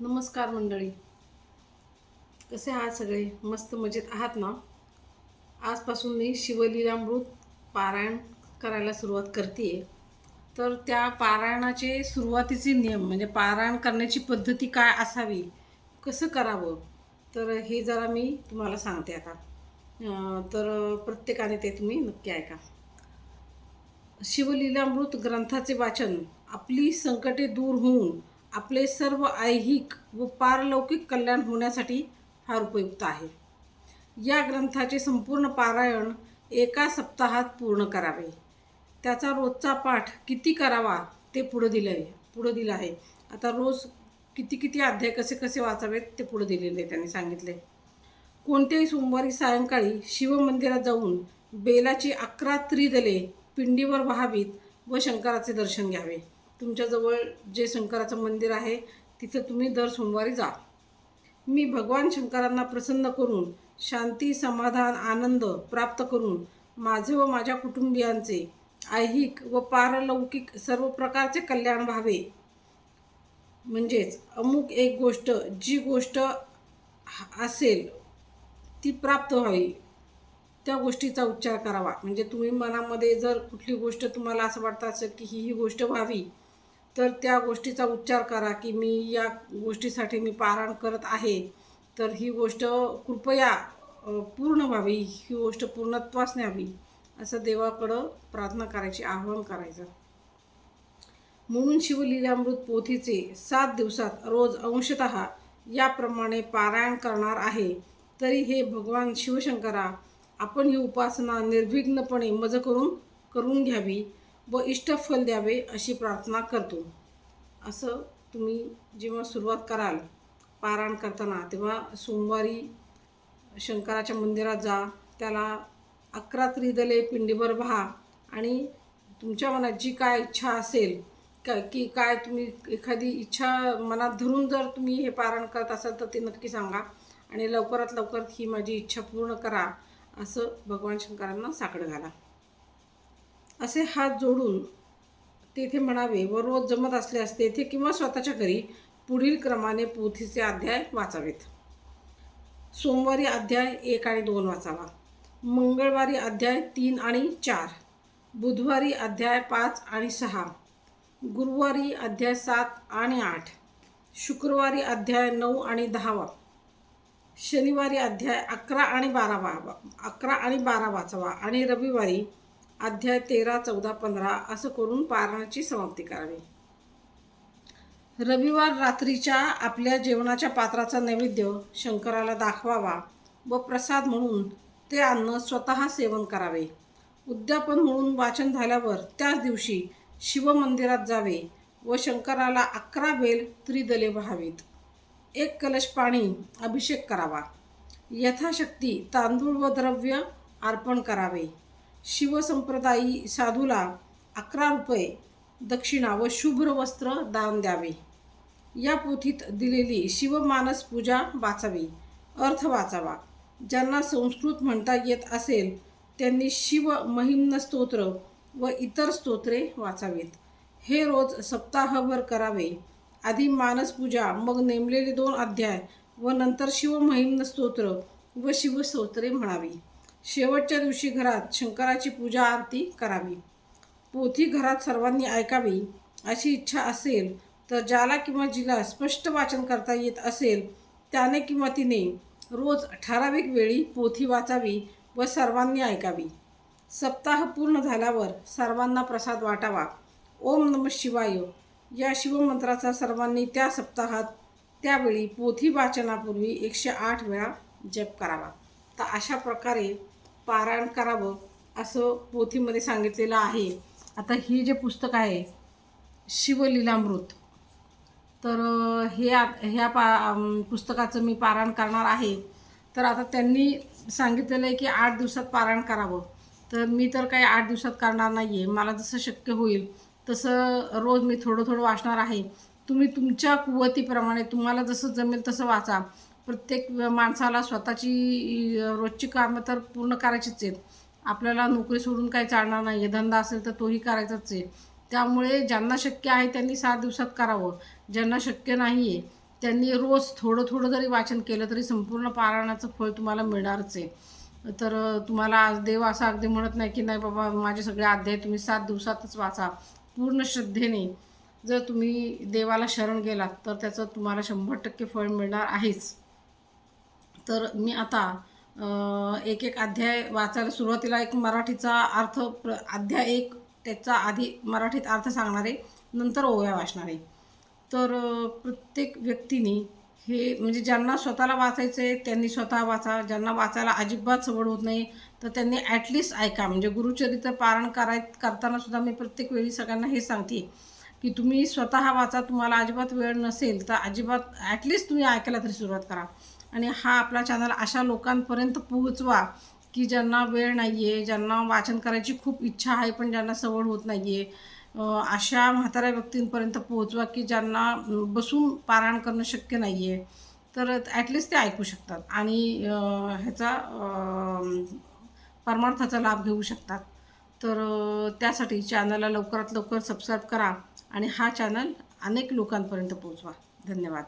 नमस्कार मंडळी. कसे आहात सगळे? मस्त मजेत आहात ना? आजपासून मी शिवलीलामृत पारायण करायला सुरुवात करते तर त्या पारायणाचे सुरुवातीचे नियम म्हणजे पारायण करण्याची पद्धती काय असावी? कसं करावं? तर हे जरा मी तुम्हाला सांगते आता. तर प्रत्येकाने ते तुम्ही नक्की ऐका. शिवलीलामृत ग्रंथाचे वाचन आपली संकटे दूर होऊन आपले सर्व ऐहिक व पारलौकिक कल्याण होण्यासाठी फार उपयुक्त आहे. या ग्रंथाचे संपूर्ण पारायण एका सप्ताहात पूर्ण करावे. त्याचा रोजचा पाठ किती करावा ते पुढं दिलं आहे पुढं दिलं आहे. आता रोज किती किती अध्याय कसे कसे वाचावेत ते पुढं दिलेले आहे त्यांनी सांगितले. कोणत्याही सोमवारी सायंकाळी शिवमंदिरात जाऊन बेलाची अकरा त्रिदले पिंडीवर व्हावीत व शंकराचे दर्शन घ्यावे. तुमच्याजवळ जे शंकराचं मंदिर आहे तिथं तुम्ही दर सोमवारी जा. मी भगवान शंकरांना प्रसन्न करून शांती समाधान आनंद प्राप्त करून माझे व माझ्या कुटुंबियांचे ऐहिक व पारलौकिक सर्व प्रकारचे कल्याण व्हावे. म्हणजेच अमुक एक गोष्ट जी गोष्ट असेल ती प्राप्त व्हावी. त्या गोष्टीचा उच्चार करावा. म्हणजे तुम्ही मनामध्ये जर कुठली गोष्ट तुम्हाला असं वाटतं असेल की ही ही गोष्ट व्हावी तर त्या गोष्टीचा उच्चार करा की मी या गोष्टीसाठी मी पारायण करत आहे. तर ही गोष्ट कृपया पूर्ण व्हावी. ही गोष्ट पूर्णत्वास न्यावी. असं देवाकडं प्रार्थना करायची आवाहन करायचं. म्हणून शिवलीलामृत पोथीचे सात दिवसात रोज अंशत याप्रमाणे पारायण करणार आहे. तरी हे भगवान शिवशंकरा आपण ही उपासना निर्विघ्नपणे मज करून करून घ्यावी. व इष्टफल द्यावे अशी प्रार्थना करतो. असं तुम्ही जेव्हा सुरुवात कराल पारायण करताना तेव्हा सोमवारी शंकराच्या मंदिरात जा त्याला अकरा त्रिदले पिंडीभर व्हा आणि तुमच्या मनात जी काय इच्छा असेल का की काय तुम्ही एखादी इच्छा मनात धरून जर तुम्ही हे पारायण करत असाल तर ते नक्की सांगा आणि लवकरात लवकर ही माझी इच्छा पूर्ण करा असं भगवान शंकरांना साकडं घाला. असे हात जोडून तेथे म्हणावे व रोज जमत असल्यास तेथे किंवा स्वतःच्या घरी पुढील क्रमाने पोथीचे अध्याय वाचावेत. सोमवारी अध्याय एक आणि दोन वाचावा. मंगळवारी अध्याय तीन आणि चार. बुधवारी अध्याय पाच आणि सहा. गुरुवारी अध्याय सात आणि आठ. शुक्रवारी अध्याय नऊ आणि दहावा. शनिवारी अध्याय अकरा आणि बारा वा अकरा आणि बारा वाचावा आणि रविवारी अध्याय तेरा चौदा पंधरा असं करून पारायणाची समाप्ती करावी. रविवार रात्रीच्या आपल्या जेवणाच्या पात्राचा नैवेद्य शंकराला दाखवावा व प्रसाद म्हणून ते अन्न स्वतः सेवन करावे. उद्यापन म्हणून वाचन झाल्यावर त्याच दिवशी शिवमंदिरात जावे व शंकराला अकरा बेल त्रिदले व्हावीत. एक कलश पाणी अभिषेक करावा. यथाशक्ती तांदूळ व द्रव्य अर्पण करावे. शिवसंप्रदायी साधूला अकरा रुपये दक्षिणा व शुभ्र वस्त्र दान द्यावे. या पोथीत दिलेली शिवमानस पूजा वाचावी अर्थ वाचावा. ज्यांना संस्कृत म्हणता येत असेल त्यांनी शिव महिम्न स्तोत्र व इतर स्तोत्रे वाचावीत. हे रोज सप्ताहभर करावे. आधी मानसपूजा मग नेमलेले दोन अध्याय व नंतर शिवमहिम्न स्तोत्र व शिवस्तोत्रे म्हणावी. शेवटच्या दिवशी घरात शंकराची पूजा आरती करावी. पोथी घरात सर्वांनी ऐकावी अशी इच्छा असेल तर ज्याला किंवा जिला स्पष्ट वाचन करता येत असेल त्याने किंवा तिने रोज ठराविक वेळी पोथी वाचावी व सर्वांनी ऐकावी. सप्ताह पूर्ण झाल्यावर सर्वांना प्रसाद वाटावा. ओम नम शिवाय. या शिवमंत्राचा सर्वांनी त्या सप्ताहात त्यावेळी पोथी वाचनापूर्वी एकशे आठ वेळा जप करावा. तर अशा प्रकारे पारायण करावं असं पोथीमध्ये सांगितलेलं आहे. आता हे जे पुस्तक आहे शिवलीलामृत. तर हे ह्या पा पुस्तकाचं मी पारायण करणार आहे. तर आता त्यांनी सांगितलेलं आहे की आठ दिवसात पारायण करावं. तर मी तर काही आठ दिवसात करणार नाही आहे मला जसं शक्य होईल तसं रोज मी थोडं थोडं वाचणार आहे. तुम्ही तुमच्या कुवतीप्रमाणे तुम्हाला जसं जमेल तसं वाचा. प्रत्येक माणसाला स्वतःची रोजची कामं तर पूर्ण करायचीच आहेत. आपल्याला नोकरी सोडून काही चालणार नाही आहे धंदा असेल तर तोही करायचाच आहे. त्यामुळे ज्यांना शक्य आहे त्यांनी सात दिवसात करावं. ज्यांना शक्य नाही आहे त्यांनी रोज थोडं थोडं जरी वाचन केलं तरी संपूर्ण पारायणाचं फळ तुम्हाला मिळणारच आहे. तर तुम्हाला आज देव असं अगदी म्हणत नाही की नाही बाबा माझे सगळे अध्याय तुम्ही सात दिवसातच वाचा. पूर्ण श्रद्धेने जर तुम्ही देवाला शरण गेलात तर त्याचं तुम्हाला शंभर टक्के फळ मिळणार आहेच. तर मी आता एक एक अध्याय वाचायला सुरुवातीला एक मराठीचा अर्थ प्र अध्याय एक त्याचा आधी मराठीत अर्थ सांगणारे नंतर ओव्या वाचणारे. तर प्रत्येक व्यक्तीने हे म्हणजे ज्यांना स्वतःला वाचायचं आहे त्यांनी स्वतः वाचा. ज्यांना वाचायला अजिबात सवड होत नाही तर त्यांनी ॲटलिस्ट ऐका. म्हणजे गुरुचरित्र पारण कराय करताना सुद्धा मी प्रत्येक वेळी सगळ्यांना हे सांगते की तुम्ही स्वतः वाचा. तुम्हाला अजिबात वेळ नसेल तर अजिबात ॲटलिस्ट तुम्ही ऐकायला तरी सुरुवात करा. आणि हा आपला चॅनल अशा लोकांपर्यंत पोहोचवा की ज्यांना वेळ नाही आहे ज्यांना वाचन करायची खूप इच्छा आहे पण ज्यांना सवड होत नाही आहे अशा म्हाताऱ्या व्यक्तींपर्यंत पोहोचवा की ज्यांना बसून पारायण करणं शक्य नाही आहे तर ॲटलिस्ट ते ऐकू शकतात आणि ह्याचा परमार्थाचा लाभ घेऊ शकतात. तर त्यासाठी चॅनलला लवकरात लवकर सबस्क्राईब करा आणि हा चॅनल अनेक लोकांपर्यंत पोहोचवा. धन्यवाद.